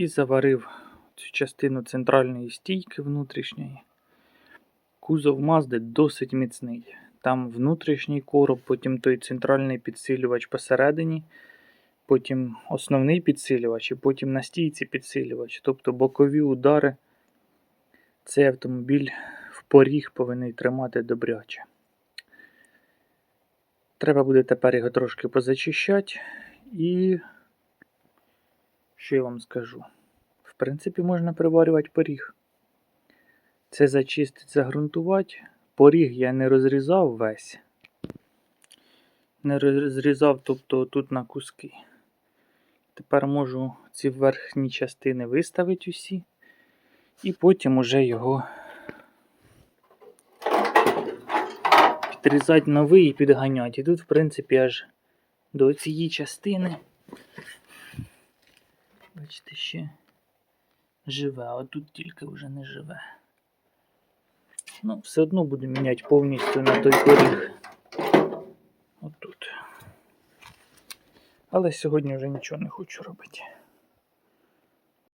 І заварив цю частину центральної стійки внутрішньої. Кузов Мазди досить міцний. Там внутрішній короб, потім той центральний підсилювач посередині, потім основний підсилювач і потім на стійці підсилювач. Тобто бокові удари цей автомобіль в поріг повинен тримати добряче. Треба буде тепер його трошки позачищати і. Що я вам скажу? В принципі, можна приварювати поріг. Це зачистить, загрунтувати. Поріг я не розрізав весь. Не розрізав, тобто тут на куски. Тепер можу ці верхні частини виставити усі. І потім уже його підрізати новий і підганяти. І тут, в принципі, аж до цієї частини. Бачите, ще живе, а тут тільки вже не живе. Ну, все одно буду міняти повністю на той поріг. Отут. Але сьогодні вже нічого не хочу робити.